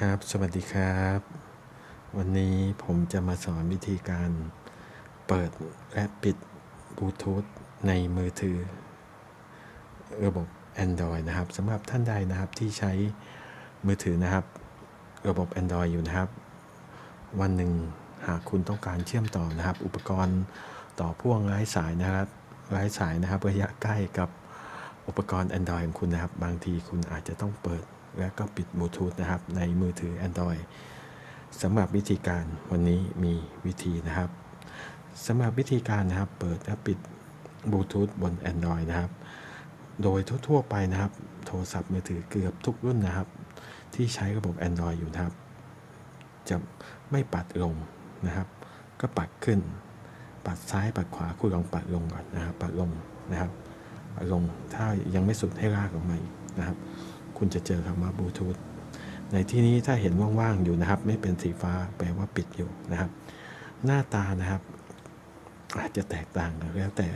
ครับ สวัสดีครับ วันนี้ผมจะมาสอนวิธีการเปิดและปิดบลูทูธในมือถือ ระบบ Android นะครับสำหรับท่านใดนะครับที่ใช้มือถือนะครับ ระบบ Android อยู่นะครับ วันหนึ่งหากคุณต้องการเชื่อมต่อนะครับ อุปกรณ์ต่อพ่วงไร้สายนะครับไร้สายนะครับระยะใกล้กับอุปกรณ์ Android ของคุณนะครับ บางทีคุณอาจจะต้องเปิด และก็ปิดบลูทูธนะครับ ในมือถือ Android สำหรับวิธีการวันนี้มีวิธีนะครับสำหรับวิธีการนะครับ เปิดและปิดบลูทูธบน Android นะครับ โดยทั่ว ๆ ไปนะครับ โทรศัพท์มือถือเกือบทุกรุ่นนะครับ ที่ใช้ระบบ Android อยู่นะครับ จะไม่ปัดลงนะครับ ก็ปัดขึ้น ปัดซ้ายปัดขวาคุณลองปัดลงก่อนนะครับ ปัดลงนะครับปัดลงถ้ายังไม่สุดให้ลากออกมาอีกนะครับ คุณจะเจอคำว่าบลูทูธในที่นี้ถ้าเห็นว่างๆอยู่นะครับ ไม่เป็นสีฟ้าแปลว่าปิดอยู่นะครับ หน้าตานะครับ อาจจะแตกต่างกันแล้วแต่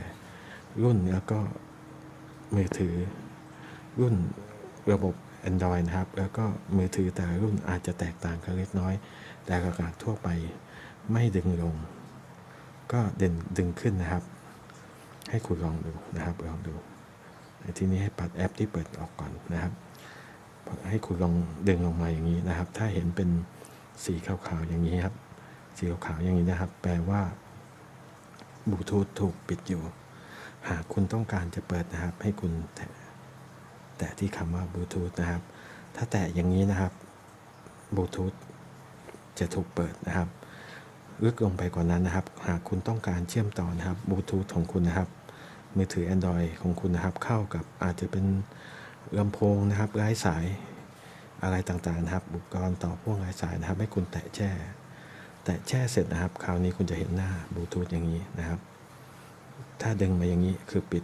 รุ่นแล้วก็มือถือรุ่นระบบ Android นะครับ แล้วก็มือถือแต่ละรุ่นอาจจะแตกต่างกันเล็กน้อย แต่หลักๆทั่วไปไม่ดึงลง ก็เด่นดึงขึ้นนะครับ ให้คุณลองดูนะครับลองดูในที่นี้ให้ปัดแอปที่เปิดออกก่อนนะครับ ให้คุณลองดึงลงมาอย่างนี้นะครับ ถ้าเห็นเป็นสีขาวๆอย่างนี้ครับ สีขาวๆอย่างนี้นะครับ แปลว่าบลูทูธถูกปิดอยู่ หากคุณต้องการจะเปิดนะครับ ให้คุณแตะแตะที่คำว่าบลูทูธนะครับ ถ้าแตะอย่างนี้นะครับบลูทูธจะถูกเปิดนะครับลึกลงไปกว่านั้นนะครับ หากคุณต้องการเชื่อมต่อนะครับบลูทูธของคุณนะครับ มือถือ Android ของคุณนะครับ เข้ากับอาจจะเป็น ลำโพงนะครับไร้สายอะไรต่างๆนะครับ อุปกรณ์ต่อพ่วงไร้สายนะครับ ให้คุณแตะแช่ แตะแช่เสร็จนะครับ คราวนี้คุณจะเห็นหน้าบลูทูธอย่างนี้นะครับ ถ้าดึงมาอย่างนี้คือปิด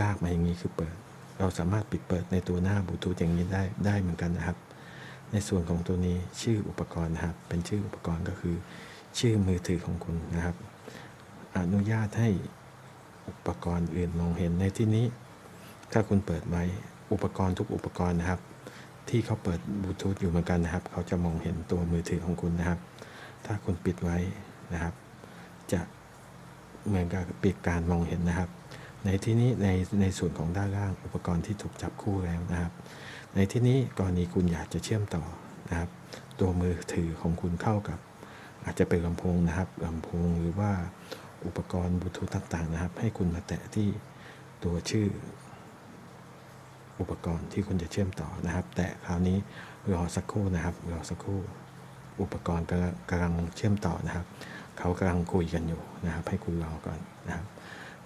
ลากมาอย่างนี้คือเปิด เราสามารถปิดเปิดในตัวหน้าบลูทูธอย่างนี้ได้ได้เหมือนกันนะครับ ในส่วนของตัวนี้ชื่ออุปกรณ์นะครับ เป็นชื่ออุปกรณ์ก็คือ ชื่อมือถือของคุณนะครับ อนุญาตให้อุปกรณ์อื่นมองเห็นในที่นี้ ถ้าคุณเปิดไว้อุปกรณ์ทุกอุปกรณ์นะครับ ที่เขาเปิดบลูทูธอยู่เหมือนกันนะครับ เขาจะมองเห็นตัวมือถือของคุณนะครับ ถ้าคุณปิดไว้นะครับ จะเหมือนกับปิดการมองเห็นนะครับ ในที่นี้ในในส่วนของด้านล่างอุปกรณ์ที่ถูกจับคู่แล้วนะครับ ในที่นี้กรณีคุณอยากจะเชื่อมต่อนะครับ ตัวมือถือของคุณเข้ากับ อาจจะเป็นลำโพงนะครับลำโพงหรือว่าอุปกรณ์บลูทูธต่างๆนะครับ ให้คุณมาแตะที่ตัวชื่อ อุปกรณ์ที่คุณจะเชื่อมต่อนะครับ แต่คราวนี้รอสักครู่นะครับรอสักครู่ อุปกรณ์กำลังเชื่อมต่อนะครับ เขากำลังคุยกันอยู่นะครับ ให้คุณรอก่อนนะครับ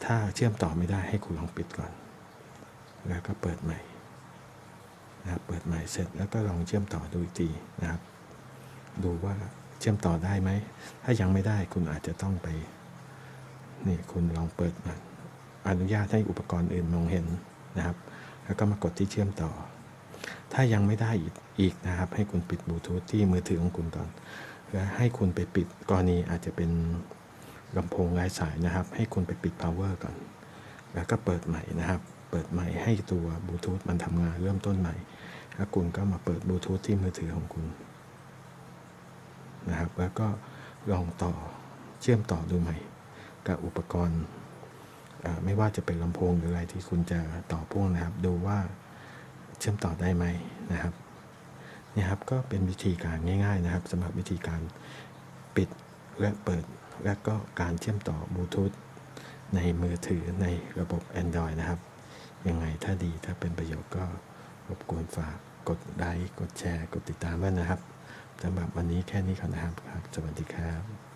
ถ้าเชื่อมต่อไม่ได้ให้คุณลองปิดก่อน แล้วก็เปิดใหม่นะครับเปิดใหม่เสร็จแล้วก็ลองเชื่อมต่อดูอีกทีนะครับ ดูว่าเชื่อมต่อได้ไหม ถ้ายังไม่ได้คุณอาจจะต้องไปนี่คุณลองเปิดมาอนุญาตให้อุปกรณ์อื่นมองเห็นนะครับ แล้วก็มากดที่เชื่อมต่อ ถ้ายังไม่ได้อีกนะครับ ให้คุณปิดบลูทูธที่มือถือของคุณก่อนและให้คุณไปปิดกรณีอาจจะเป็นลำโพงไร้สายนะครับ ให้คุณไปปิด power ก่อน แล้วก็เปิดใหม่นะครับ เปิดใหม่ให้ตัวบลูทูธมันทำงานเริ่มต้นใหม่ แล้วคุณก็มาเปิดบลูทูธที่มือถือของคุณนะครับ แล้วก็ลองต่อเชื่อมต่อดูใหม่ กับอุปกรณ์ ไม่ว่าจะเป็นลำโพงหรืออะไรที่คุณจะต่อพ่วงนะครับ ดูว่าเชื่อมต่อได้ไหมนะครับนี่ครับก็เป็นวิธีการง่าย ๆนะครับสำหรับวิธีการปิดและเปิด และก็การเชื่อมต่อบลูทูธในมือถือในระบบ Android นะครับ ยังไงถ้าดีถ้าเป็นประโยชน์ก็รบกวนฝากกดไลค์กดแชร์ กดติดตามด้วยนะครับสำหรับวันนี้แค่นี้ก่อนนะครับครับสวัสดีครับ